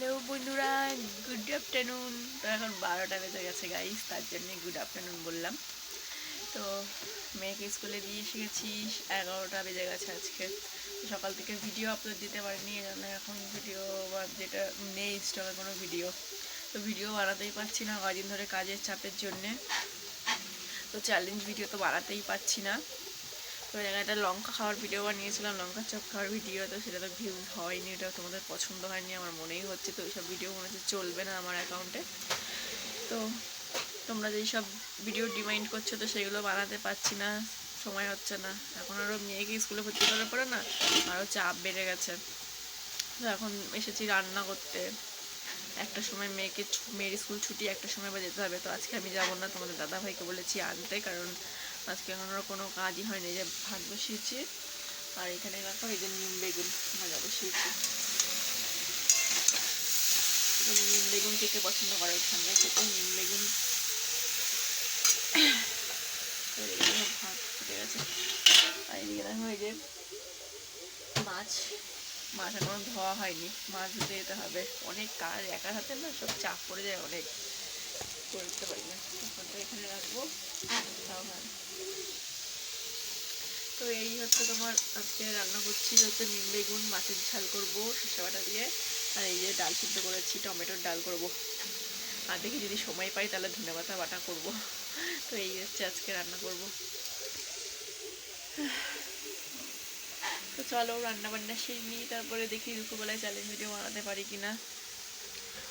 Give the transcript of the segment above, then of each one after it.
Hello বন্ধুরা good afternoon তো এখন বারোটা বেজে গেছে গাইস তার জন্যে গুড আফটারনুন বললাম। তো মেয়েকে স্কুলে দিয়ে এসে গেছি, এগারোটা বেজে গেছে আজকে। সকাল থেকে ভিডিও আপলোড দিতে পারিনি জন্য এখন ভিডিও বা যেটা নেই স্টকে কোনো ভিডিও তো ভিডিও বানাতেই পারছি না, কদিন ধরে কাজের চাপের জন্যে। তো চ্যালেঞ্জ ভিডিও তো বানাতেই পারছি না। তো লঙ্কা খাওয়ার ভিডিও বানিয়েছিলাম, লঙ্কা চপ খাওয়ার ভিডিও তো সেটা তো হয়নি ওটা তোমাদের পছন্দ হয়নি, আমার মনেই হচ্ছে, তো ওইসব ভিডিও মনে হচ্ছে চলবে না আমার অ্যাকাউন্টে তো তোমরা যেই সব ভিডিও করছ, তো সেগুলো বানাতে পারছি না, সময় হচ্ছে না। এখন আরও মেয়েকে স্কুলে ভর্তি করার পরে না আরও চাপ বেড়ে গেছে। তো এখন এসেছি রান্না করতে। একটা সময় মেয়েকে মেয়ের স্কুল ছুটি, একটা সময় বা যেতে হবে। তো আজকে আমি যাব না, তোমাদের দাদা ভাইকে বলেছি আনতে, কারণ আজকে এখন আর কোনো কাজই হয়নি যে ভাত বসিয়েছি। আর এখানে রাখো এই যে নিম বেগুন, ভাজা বসিয়েছি। নিম বেগুন খেতে পছন্দ করে ঠান্ডায় খেতে নিম বেগুন। ভাত ফুটে গেছে। আর এদিকে দেখো, এই যে মাছ মাছ এখনও ধোয়া হয়নি। মাছ ধুতে যেতে হবে। অনেক কাজ, একার হাতে না সব চাপ পড়ে যায় অনেক। তো এই হচ্ছে তোমার আজকে রান্না করছি হচ্ছে নিম বেগুন, মাছের ঝাল করব দিয়ে। আর এই যে ডাল সিদ্ধ করেছি, টমেটোর ডাল করব। আর দেখি যদি সময় পাই তাহলে ধনে বাটা করব। তো এই হচ্ছে আজকে রান্না করব। তো চলো রান্না বান্না সেই নিই, তারপরে দেখি দুপুরবেলায় চ্যালেঞ্জ ভিডিও বানাতে পারি কি না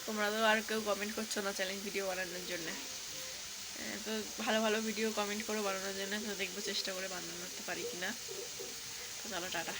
তোমরা তো আর কেউ কমেন্ট করছ না চ্যালেঞ্জ ভিডিও বানানোর জন্য। তো ভালো ভালো ভিডিও কমেন্ট করে বানানোর জন্য, তো দেখব চেষ্টা করে বানাতে পারি কিনা। তো চলো, টাটা।